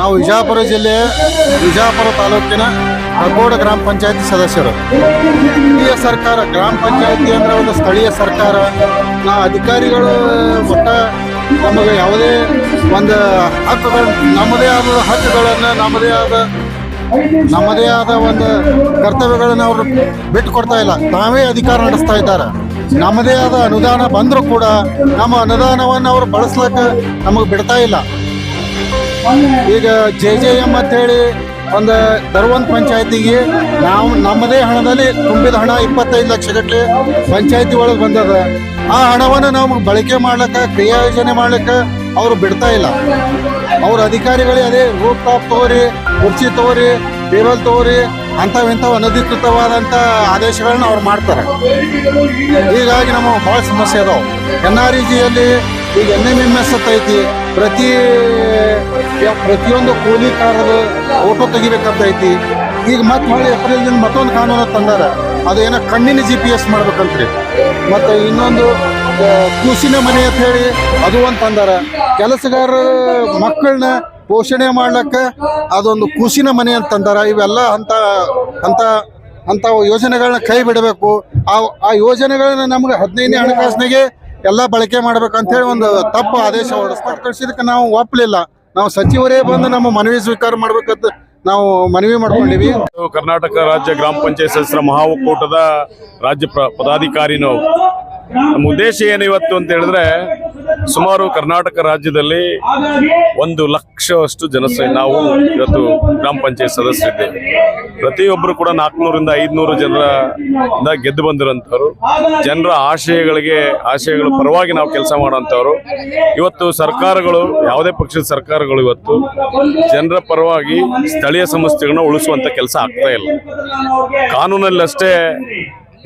ನಾವು ವಿಜಾಪುರ ಜಿಲ್ಲೆ, ವಿಜಾಪುರ ತಾಲೂಕಿನ ಕಗೋಡ ಗ್ರಾಮ ಪಂಚಾಯತಿ ಸದಸ್ಯರು. ಸ್ಥಳೀಯ ಸರ್ಕಾರ, ಗ್ರಾಮ ಪಂಚಾಯತಿ ಅಂದ್ರೆ ಒಂದು ಸ್ಥಳೀಯ ಸರ್ಕಾರ. ನಾ ಅಧಿಕಾರಿಗಳು, ಒಟ್ಟ ನಮಗೆ ಯಾವುದೇ ಒಂದು ಹಕ್ಕುಗಳು, ನಮ್ಮದೇ ಆದ ಹಕ್ಕುಗಳನ್ನು, ನಮ್ಮದೇ ಆದ ನಮ್ಮದೇ ಆದ ಒಂದು ಕರ್ತವ್ಯಗಳನ್ನು ಅವರು ಬಿಟ್ಟು ಕೊಡ್ತಾ ಇಲ್ಲ. ತಾವೇ ಅಧಿಕಾರ ನಡೆಸ್ತಾ ಇದ್ದಾರೆ. ನಮ್ಮದೇ ಆದ ಅನುದಾನ ಬಂದರೂ ಕೂಡ ನಮ್ಮ ಅನುದಾನವನ್ನು ಅವರು ಬಳಸ್ಲಿಕ್ಕೆ ನಮಗೆ ಬಿಡ್ತಾ ಇಲ್ಲ. ಈಗ ಜೆ ಜೆ ಎಂ ಅಂತೇಳಿ ಒಂದು ಧರ್ವಂತ ಪಂಚಾಯತಿಗೆ ನಾವು ನಮ್ಮದೇ ಹಣದಲ್ಲಿ ತುಂಬಿದ ಹಣ ಇಪ್ಪತ್ತೈದು ಲಕ್ಷ ಗಟ್ಟಲೆ ಪಂಚಾಯತಿ ಒಳಗೆ ಬಂದದ. ಆ ಹಣವನ್ನು ನಾವು ಬಳಕೆ ಮಾಡ್ಲಿಕ್ಕೆ ಕ್ರಿಯಾಯೋಜನೆ ಮಾಡ್ಲಿಕ್ಕೆ ಅವರು ಬಿಡ್ತಾ ಇಲ್ಲ. ಅವ್ರ ಅಧಿಕಾರಿಗಳೇ ಅದೇ ರೂಪ್ ಟಾಪ್ ತಗೋರಿ ಕುರ್ಚಿ ತಗೋರಿ ಟೇಬಲ್ ತಗೋರಿ ಅಂಥವಿಂಥವು ಅನಧಿಕೃತವಾದಂಥ ಆದೇಶಗಳನ್ನ ಅವ್ರು ಮಾಡ್ತಾರೆ. ಹೀಗಾಗಿ ನಮಗೆ ಭಾಳ ಸಮಸ್ಯೆ ಅದಾವೆ. ಎನ್ ಆರ್ ಇ ಜಿಯಲ್ಲಿ ಈಗ ಎನ್ ಎಂ ಎಂ ಎಸ್ ಅಂತ ಐತಿ. ಪ್ರತಿ ಪ್ರತಿಯೊಂದು ಕೂಲಿಕಾರರು ಫೋಟೋ ತೆಗಿಬೇಕಂತ ಐತಿ. ಈಗ ಮತ್ತೆ ಹೊಳ್ಳಿ ಏಪ್ರಿಲ್ದಿಂದ ಮತ್ತೊಂದು ಕಾನೂನು ತಂದಾರ. ಅದು ಏನೋ ಕಣ್ಣಿನ ಜಿ ಪಿ ಎಸ್ ಮಾಡ್ಬೇಕಂತ್ರಿ. ಮತ್ತು ಇನ್ನೊಂದು ಕೂಸಿನ ಮನೆ ಅಂತ ಹೇಳಿ ಅದು ಒಂದು ತಂದಾರ. ಕೆಲಸಗಾರ ಮಕ್ಕಳನ್ನ ಪೋಷಣೆ ಮಾಡ್ಲಿಕ್ಕೆ ಅದೊಂದು ಕೂಸಿನ ಮನೆ ಅಂತ ತಂದಾರ. ಇವೆಲ್ಲ ಅಂತ ಅಂತ ಅಂತ ಯೋಜನೆಗಳನ್ನ ಕೈ ಬಿಡಬೇಕು. ಆ ಆ ಯೋಜನೆಗಳನ್ನ ನಮ್ಗೆ ಹದಿನೈದನೇ ಹಣಕಾಸಿನಾಗೆ ಎಲ್ಲ ಬಳಕೆ ಮಾಡ್ಬೇಕಂತ ಹೇಳಿ ಒಂದು ತಪ್ಪು ಆದೇಶ ಹೊರಡಿಸ್ತಾರೆ. ಕಳಿಸಿದಕ್ಕೆ ನಾವು ಒಪ್ಪಲಿಲ್ಲ ನಾವು ಸಚಿವರೇ ಬಂದು ನಮ್ಮ ಮನವಿ ಸ್ವೀಕಾರ ಮಾಡ್ಬೇಕಂತ ನಾವು ಮನವಿ ಮಾಡ್ಕೊಂಡಿವಿ. ಕರ್ನಾಟಕ ರಾಜ್ಯ ಗ್ರಾಮ ಪಂಚಾಯತ್ ಸದಸ್ಯರ ಮಹಾ ಒಕ್ಕೂಟದ ರಾಜ್ಯ ಪದಾಧಿಕಾರಿ ನಾವು. ನಮ್ಮ ಉದ್ದೇಶ ಏನು ಇವತ್ತು ಅಂತ ಹೇಳಿದ್ರೆ ಸುಮಾರು ಕರ್ನಾಟಕ ರಾಜ್ಯದಲ್ಲಿ ಒಂದು ಲಕ್ಷವಷ್ಟು ಜನಸಂಖ್ಯೆ ನಾವು ಇವತ್ತು ಗ್ರಾಮ ಪಂಚಾಯತ್ ಸದಸ್ಯರಿದ್ದೇವೆ. ಪ್ರತಿಯೊಬ್ಬರು ಕೂಡ ನಾಲ್ಕುನೂರಿಂದ ಐದುನೂರು ಜನರ ಗೆದ್ದು ಬಂದಿರೋಂಥವ್ರು ಜನರ ಆಶಯಗಳಿಗೆ, ಆಶಯಗಳ ಪರವಾಗಿ ನಾವು ಕೆಲಸ ಮಾಡುವಂಥವ್ರು. ಇವತ್ತು ಸರ್ಕಾರಗಳು, ಯಾವುದೇ ಪಕ್ಷದ ಸರ್ಕಾರಗಳು ಇವತ್ತು ಜನರ ಪರವಾಗಿ ಸ್ಥಳೀಯ ಸಂಸ್ಥೆಗಳನ್ನ ಉಳಿಸುವಂತ ಕೆಲಸ ಆಗ್ತಾ ಇಲ್ಲ. ಕಾನೂನಲ್ಲಿ ಅಷ್ಟೇ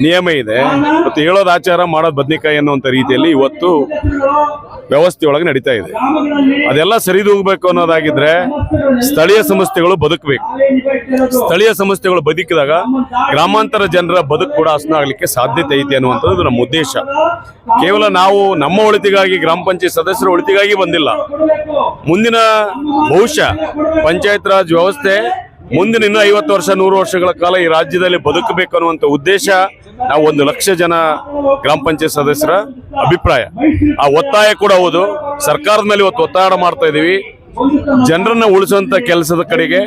ನಿಯಮ ಇದೆ. ಮತ್ತು ಹೇಳೋದು ಆಚಾರ ಮಾಡೋದು ಬದ್ನಿಕಾಯಿ ಅನ್ನುವಂಥ ರೀತಿಯಲ್ಲಿ ಇವತ್ತು ವ್ಯವಸ್ಥೆ ಒಳಗೆ ನಡೀತಾ ಇದೆ. ಅದೆಲ್ಲ ಸರಿದೂಗಬೇಕು ಅನ್ನೋದಾಗಿದ್ರೆ ಸ್ಥಳೀಯ ಸಂಸ್ಥೆಗಳು ಬದುಕಬೇಕು. ಸ್ಥಳೀಯ ಸಂಸ್ಥೆಗಳು ಬದುಕಿದಾಗ ಗ್ರಾಮಾಂತರ ಜನರ ಬದುಕು ಕೂಡ ಹಸನ ಆಗಲಿಕ್ಕೆ ಸಾಧ್ಯತೆ ಐತಿ ಅನ್ನುವಂಥದ್ದು ನಮ್ಮ ಉದ್ದೇಶ. ಕೇವಲ ನಾವು ನಮ್ಮ ಒಳಿತಿಗಾಗಿ ಗ್ರಾಮ ಪಂಚಾಯತ್ ಸದಸ್ಯರ ಒಳಿತಿಗಾಗಿ ಬಂದಿಲ್ಲ. ಮುಂದಿನ ಬಹುಶಃ ಪಂಚಾಯತ್ ರಾಜ್ ವ್ಯವಸ್ಥೆ ಮುಂದಿನ ಇನ್ನೂ ಐವತ್ತು ವರ್ಷ, ನೂರು ವರ್ಷಗಳ ಕಾಲ ಈ ರಾಜ್ಯದಲ್ಲಿ ಬದುಕಬೇಕು ಅನ್ನುವಂಥ ಉದ್ದೇಶ ನಾವು ಒಂದು ಲಕ್ಷ ಜನ ಗ್ರಾಮ ಪಂಚಾಯತ್ ಸದಸ್ಯರ ಅಭಿಪ್ರಾಯ. ಆ ಒತ್ತಾಯ ಕೂಡ ಹೌದು. ಸರ್ಕಾರದ ಮೇಲೆ ಇವತ್ತು ಒತ್ತಾಯ ಮಾಡ್ತಾ ಇದೀವಿ ಜನರನ್ನ ಉಳಿಸುವಂತ ಕೆಲಸದ ಕಡೆಗೆ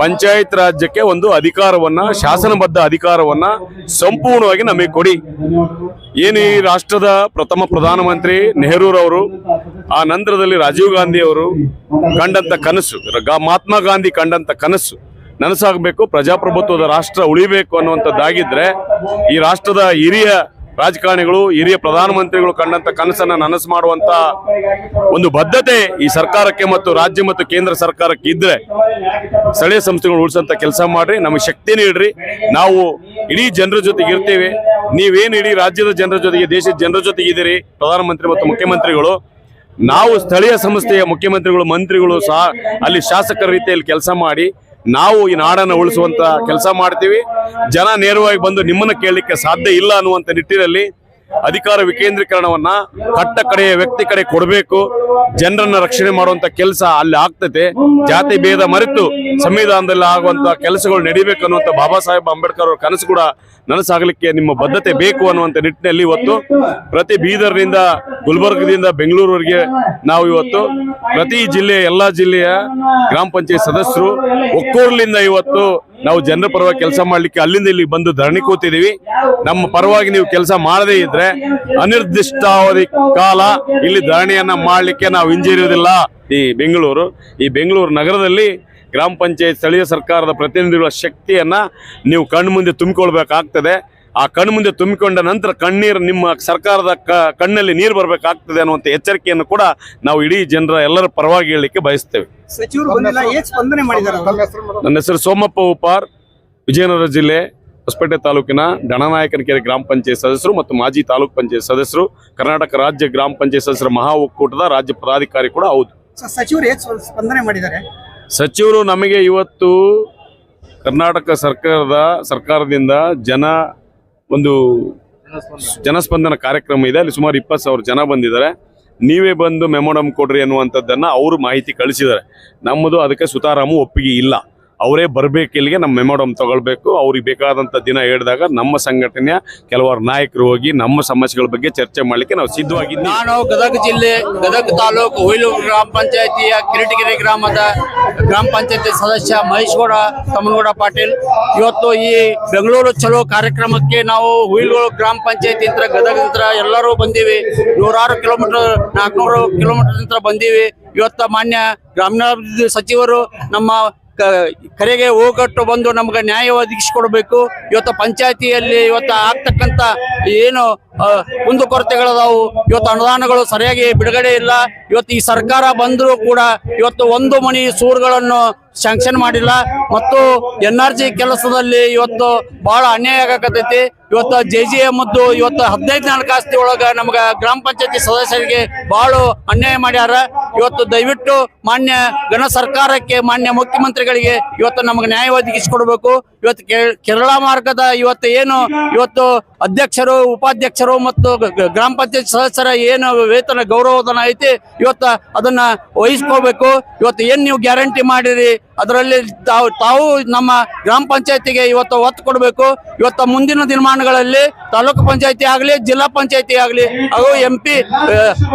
ಪಂಚಾಯತ್ ರಾಜ್ಯಕ್ಕೆ ಒಂದು ಅಧಿಕಾರವನ್ನ, ಶಾಸನಬದ್ಧ ಅಧಿಕಾರವನ್ನ ಸಂಪೂರ್ಣವಾಗಿ ನಮಗೆ ಕೊಡಿ. ಏನು ಈ ರಾಷ್ಟ್ರದ ಪ್ರಥಮ ಪ್ರಧಾನಮಂತ್ರಿ ನೆಹರೂರವರು ಆ ನಂತರದಲ್ಲಿ ರಾಜೀವ್ ಗಾಂಧಿ ಅವರು ಕಂಡಂತ ಕನಸು ಮಹಾತ್ಮ ಗಾಂಧಿ ಕಂಡಂತ ಕನಸು. ನನಸಾಗಬೇಕು, ಪ್ರಜಾಪ್ರಭುತ್ವದ ರಾಷ್ಟ್ರ ಉಳಿಬೇಕು ಅನ್ನುವಂಥದ್ದಾಗಿದ್ರೆ ಈ ರಾಷ್ಟ್ರದ ಹಿರಿಯ ರಾಜಕಾರಣಿಗಳು, ಹಿರಿಯ ಪ್ರಧಾನಮಂತ್ರಿಗಳು ಕಂಡಂತ ಕನಸನ್ನ ನನಸು ಮಾಡುವಂತ ಒಂದು ಬದ್ಧತೆ ಈ ಸರ್ಕಾರಕ್ಕೆ ಮತ್ತು ರಾಜ್ಯ ಮತ್ತು ಕೇಂದ್ರ ಸರ್ಕಾರಕ್ಕೆ ಇದ್ರೆ ಸ್ಥಳೀಯ ಸಂಸ್ಥೆಗಳು ಉಳಿಸಂತ ಕೆಲಸ ಮಾಡ್ರಿ, ನಮಗೆ ಶಕ್ತಿ ನೀಡ್ರಿ. ನಾವು ಇಡೀ ಜನರ ಜೊತೆಗೆ ಇರ್ತೀವಿ. ನೀವೇನು ಇಡೀ ರಾಜ್ಯದ ಜನರ ಜೊತೆಗೆ, ದೇಶದ ಜನರ ಜೊತೆಗೆ ಇದ್ದೀರಿ, ಪ್ರಧಾನಮಂತ್ರಿ ಮತ್ತು ಮುಖ್ಯಮಂತ್ರಿಗಳು ನಾವು ಸ್ಥಳೀಯ ಸಂಸ್ಥೆಯ ಮುಖ್ಯಮಂತ್ರಿಗಳು, ಮಂತ್ರಿಗಳು ಸಹ ಅಲ್ಲಿ ಶಾಸಕರ ರೀತಿಯಲ್ಲಿ ಕೆಲಸ ಮಾಡಿ ನಾವು ಈ ನಾಡನ್ನು ಉಳಿಸುವಂತ ಕೆಲಸ ಮಾಡ್ತೀವಿ. ಜನ ನೇರವಾಗಿ ಬಂದು ನಿಮ್ಮನ್ನು ಕೇಳಲಿಕ್ಕೆ ಸಾಧ್ಯ ಇಲ್ಲ ಅನ್ನುವಂಥ ನಿಟ್ಟಿನಲ್ಲಿ ಅಧಿಕಾರ ವಿಕೇಂದ್ರೀಕರಣವನ್ನ ಕಟ್ಟ ಕಡೆಯ ವ್ಯಕ್ತಿ ಕಡೆ ಕೊಡಬೇಕು. ಜನರನ್ನ ರಕ್ಷಣೆ ಮಾಡುವಂತ ಕೆಲಸ ಅಲ್ಲಿ ಆಗ್ತದೆ. ಜಾತಿ ಭೇದ ಮರೆತು ಸಂವಿಧಾನದಲ್ಲಿ ಆಗುವಂತ ಕೆಲಸಗಳು ನಡಿಬೇಕು ಅನ್ನುವಂತ ಬಾಬಾ ಸಾಹೇಬ್ ಅಂಬೇಡ್ಕರ್ ಅವರ ಕನಸು ಕೂಡ ನನಸಾಗಲಿಕ್ಕೆ ನಿಮ್ಮ ಬದ್ಧತೆ ಬೇಕು ಅನ್ನುವಂತ ನಿಟ್ಟಿನಲ್ಲಿ ಇವತ್ತು ಪ್ರತಿ ಬೀದರ್ನಿಂದ ಗುಲ್ಬರ್ಗದಿಂದ ಬೆಂಗಳೂರುವರೆಗೆ ನಾವು ಇವತ್ತು ಪ್ರತಿ ಜಿಲ್ಲೆಯ ಎಲ್ಲಾ ಜಿಲ್ಲೆಯ ಗ್ರಾಮ ಪಂಚಾಯತ್ ಸದಸ್ಯರು ಒಕ್ಕೂರ್ಲಿಂದ ಇವತ್ತು ನಾವು ಜನರ ಪರವಾಗಿ ಕೆಲಸ ಮಾಡ್ಲಿಕ್ಕೆ ಅಲ್ಲಿಂದ ಇಲ್ಲಿ ಬಂದು ಧರಣಿ ಕೂತಿದೀವಿ. ನಮ್ಮ ಪರವಾಗಿ ನೀವು ಕೆಲಸ ಮಾಡದೇ ಇದ್ರೆ ಅನಿರ್ದಿಷ್ಟಾವಧಿ ಕಾಲ ಇಲ್ಲಿ ಧರಣಿಯನ್ನ ಮಾಡ್ಲಿಕ್ಕೆ ನಾವು ಹಿಂಜರಿಯುವುದಿಲ್ಲ. ಈ ಬೆಂಗಳೂರು ಈ ಬೆಂಗಳೂರು ನಗರದಲ್ಲಿ ಗ್ರಾಮ ಪಂಚಾಯತ್ ಸ್ಥಳೀಯ ಸರ್ಕಾರದ ಪ್ರತಿನಿಧಿಗಳ ಶಕ್ತಿಯನ್ನ ನೀವು ಕಣ್ಮುಂದೆ ತುಂಬಿಕೊಳ್ಬೇಕಾಗ್ತದೆ. ಆ ಕಣ್ಣು ಮುಂದೆ ತುಂಬಿಕೊಂಡ ನಂತರ ಕಣ್ಣೀರು ನಿಮ್ಮ ಸರ್ಕಾರದ ಕಣ್ಣಲ್ಲಿ ನೀರು ಬರಬೇಕಾಗ್ತದೆ ಅನ್ನುವಂಥ ಎಚ್ಚರಿಕೆಯನ್ನು ಕೂಡ ನಾವು ಇಡೀ ಜನರ ಎಲ್ಲರ ಪರವಾಗಿ ಹೇಳಲಿಕ್ಕೆ ಬಯಸ್ತೇವೆ? ನನ್ನ ಹೆಸರು ಸೋಮಪ್ಪ ಉಪಾರ್ ವಿಜಯನಗರ ಜಿಲ್ಲೆ ಹೊಸಪೇಟೆ ತಾಲೂಕಿನ ಡಣನಾಯಕನಕೆರೆ ಗ್ರಾಮ ಪಂಚಾಯತ್ ಸದಸ್ಯರು ಮತ್ತು ಮಾಜಿ ತಾಲೂಕ್ ಪಂಚಾಯತ್ ಸದಸ್ಯರು ಕರ್ನಾಟಕ ರಾಜ್ಯ ಗ್ರಾಮ ಪಂಚಾಯತ್ ಸದಸ್ಯರ ಮಹಾ ಒಕ್ಕೂಟದ ರಾಜ್ಯ ಪದಾಧಿಕಾರಿ ಕೂಡ ಹೌದು. ಸ- ಸಚಿವರು ಹೇಗ್ ಸ್ಪಂದನೆ ಮಾಡಿದ್ದಾರೆ? ಸಚಿವರು ನಮಗೆ ಇವತ್ತು ಕರ್ನಾಟಕ ಸರ್ಕಾರದ ಸರ್ಕಾರದಿಂದ ಜನ ಒಂದು ಜನಸ್ಪಂದನ ಕಾರ್ಯಕ್ರಮ ಇದೆ. ಅಲ್ಲಿ ಸುಮಾರು ಇಪ್ಪತ್ತು ಸಾವಿರ ಜನ ಬಂದಿದ್ದಾರೆ. ನೀವೇ ಬಂದು ಮೆಮೊಡಮ್ ಕೊಡ್ರಿ ಅನ್ನುವಂಥದ್ದನ್ನು ಅವರು ಮಾಹಿತಿ ಕಳಿಸಿದ್ದಾರೆ. ನಮ್ಮದು ಅದಕ್ಕೆ ಸುತಾರಾಮು ಒಪ್ಪಿಗೆ ಇಲ್ಲ. ಅವರೇ ಬರಬೇಕು ಇಲ್ಲಿಗೆ, ನಮ್ಮ ಮೆಮೊಡಮ್ ತಗೊಳ್ಬೇಕು. ಅವ್ರಿಗೆ ಬೇಕಾದಂಥ ದಿನ ಹೇಳಿದಾಗ ನಮ್ಮ ಸಂಘಟನೆಯ ಕೆಲವಾರು ನಾಯಕರು ಹೋಗಿ ನಮ್ಮ ಸಮಸ್ಯೆಗಳ ಬಗ್ಗೆ ಚರ್ಚೆ ಮಾಡಲಿಕ್ಕೆ ನಾವು ಸಿದ್ಧವಾಗಿದ್ದೀವಿ. ನಾನು ಗದಗ ಜಿಲ್ಲೆ, ಗದಗ ತಾಲೂಕು ಹುಯಿಲು ಗ್ರಾಮ ಪಂಚಾಯತಿಯ ಕಿರೀಟಗಿರಿ ಗ್ರಾಮದ ಗ್ರಾಮ ಪಂಚಾಯತಿ ಸದಸ್ಯ ಮಹೇಶ್ ಗೌಡ ತಮ್ಮನಗೌಡ ಪಾಟೀಲ್. ಇವತ್ತು ಈ ಬೆಂಗಳೂರು ಚಲೋ ಕಾರ್ಯಕ್ರಮಕ್ಕೆ ನಾವು ಹುಯಿಲ್ಗೋಳು ಗ್ರಾಮ ಪಂಚಾಯತಿ ಹತ್ರ ಗದಗ ಹತ್ರ ಎಲ್ಲರೂ ಬಂದೀವಿ. ನೂರಾರು ಕಿಲೋಮೀಟರ್ ನಾಲ್ಕುನೂರು ಕಿಲೋಮೀಟರ್ ಹತ್ರ ಬಂದೀವಿ. ಇವತ್ತು ಮಾನ್ಯ ಗ್ರಾಮೀಣಾಭಿವೃದ್ಧಿ ಸಚಿವರು ನಮ್ಮ ಕರೆಗೆ ಹೋಗಟ್ಟು ಬಂದು ನಮ್ಗೆ ನ್ಯಾಯ ಒದಗಿಸಿಕೊಡ್ಬೇಕು. ಇವತ್ತು ಪಂಚಾಯತಿಯಲ್ಲಿ ಇವತ್ತು ಆಗ್ತಕ್ಕಂಥ ಏನು ಕುಂದು ಕುಂದುಕೊರತೆಗಳದಾವು ಇವತ್ತು ಅನುದಾನಗಳು ಸರಿಯಾಗಿ ಬಿಡುಗಡೆ ಇಲ್ಲ. ಇವತ್ತು ಈ ಸರ್ಕಾರ ಬಂದರೂ ಕೂಡ ಇವತ್ತು ಒಂದು ಮಣಿ ಸೂರುಗಳನ್ನು ಶಾಂಕ್ಷನ್ ಮಾಡಿಲ್ಲ. ಮತ್ತು ಎನ್ ಕೆಲಸದಲ್ಲಿ ಇವತ್ತು ಬಹಳ ಅನ್ಯಾಯ ಆಗಕತ್ತೈತಿ. ಇವತ್ತು ಜೆ ಜಿ ಎಮ್ಮದ್ದು ಇವತ್ತು ಹದಿನೈದು ನಾಲ್ಕು ಆಸ್ತಿ ಒಳಗ ನಮ್ಗೆ ಗ್ರಾಮ ಪಂಚಾಯತಿ ಸದಸ್ಯರಿಗೆ ಬಹಳ ಅನ್ಯಾಯ ಮಾಡ್ಯಾರ. ಇವತ್ತು ದಯವಿಟ್ಟು ಮಾನ್ಯ ಗಣ ಸರ್ಕಾರಕ್ಕೆ, ಮಾನ್ಯ ಮುಖ್ಯಮಂತ್ರಿಗಳಿಗೆ ಇವತ್ತು ನಮಗೆ ನ್ಯಾಯ ಒದಗಿಸಿಕೊಡ್ಬೇಕು. ಇವತ್ತು ಕೇರಳ ಮಾರ್ಗದ ಇವತ್ತು ಏನು, ಇವತ್ತು ಅಧ್ಯಕ್ಷರು, ಉಪಾಧ್ಯಕ್ಷರು ಮತ್ತು ಗ್ರಾಮ ಪಂಚಾಯತ್ ಸದಸ್ಯರ ಏನು ವೇತನ, ಗೌರವಧನ ಐತಿ, ಇವತ್ತು ಅದನ್ನ ವಹಿಸ್ಕೋಬೇಕು. ಇವತ್ತು ಏನ್ ನೀವು ಗ್ಯಾರಂಟಿ ಮಾಡಿರಿ, ಅದರಲ್ಲಿ ತಾವು ತಾವು ನಮ್ಮ ಗ್ರಾಮ ಪಂಚಾಯತಿಗೆ ಇವತ್ತು ಒತ್ತು ಕೊಡಬೇಕು. ಇವತ್ತು ಮುಂದಿನ ದಿನಮಾನಗಳಲ್ಲಿ ತಾಲೂಕು ಪಂಚಾಯತಿ ಆಗಲಿ, ಜಿಲ್ಲಾ ಪಂಚಾಯತಿ ಆಗಲಿ, ಹಾಗೂ ಎಂ ಪಿ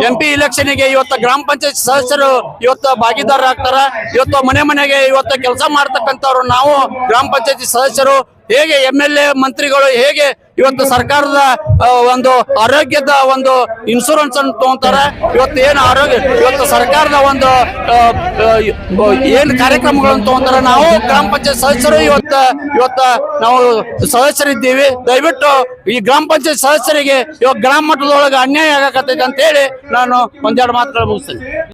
ಎಂ ಪಿ ಇಲೆಕ್ಷನ್ಗೆ ಇವತ್ತು ಗ್ರಾಮ ಪಂಚಾಯತ್ ಸದಸ್ಯರು ಇವತ್ತು ಭಾಗಿದಾರರಾಗ್ತಾರ. ಇವತ್ತು ಮನೆ ಮನೆಗೆ ಇವತ್ತು ಕೆಲಸ ಮಾಡ್ತಕ್ಕಂಥವ್ರು ನಾವು, ಗ್ರಾಮ ಪಂಚಾಯತಿ ಸದಸ್ಯರು ಹೇಗೆ ಎಂ ಎಲ್ ಎ ಮಂತ್ರಿಗಳು ಹೇಗೆ ಇವತ್ತು ಸರ್ಕಾರದ ಒಂದು ಆರೋಗ್ಯದ ಒಂದು ಇನ್ಶೂರೆನ್ಸ್ ಅನ್ನು ತಗೊಂತಾರೆ, ಇವತ್ತು ಏನು ಆರೋಗ್ಯ, ಇವತ್ತು ಸರ್ಕಾರದ ಒಂದು ಏನು ಕಾರ್ಯಕ್ರಮಗಳನ್ನು ತಗೊಂತಾರೆ, ನಾವು ಗ್ರಾಮ ಪಂಚಾಯತ್ ಸದಸ್ಯರು ಇವತ್ತು ಇವತ್ತು ನಾವು ಸದಸ್ಯರಿದ್ದೀವಿ. ದಯವಿಟ್ಟು ಈ ಗ್ರಾಮ ಪಂಚಾಯತ್ ಸದಸ್ಯರಿಗೆ ಇವತ್ತು ಗ್ರಾಮ ಮಟ್ಟದೊಳಗೆ ಅನ್ಯಾಯ ಆಗಕತ್ತೈತೆ ಅಂತ ಹೇಳಿ ನಾನು ಒಂದೆರಡು ಮಾತುಗಳು ಮುಗಿಸ್ತೀನಿ.